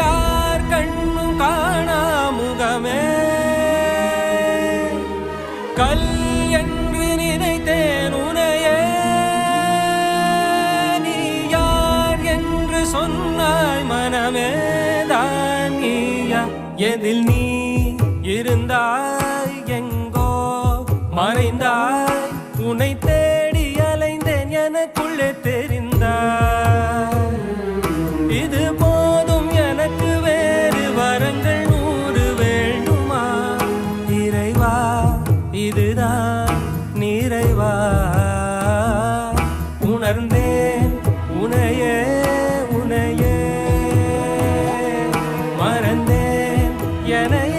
யார் கண்ணும் காணா முகமே? கல் என்று நினைத்தேன் உனையே நீ யார் என்று சொன்னாய் மனமே? தான் எதில் நீ இருந்தாய் எங்கோ? மறைந்தாய் உனை தேடி அலைந்தேன் எனக்குள்ளே தெரிந்தாய். உனையே உனையே. மறந்தேன் என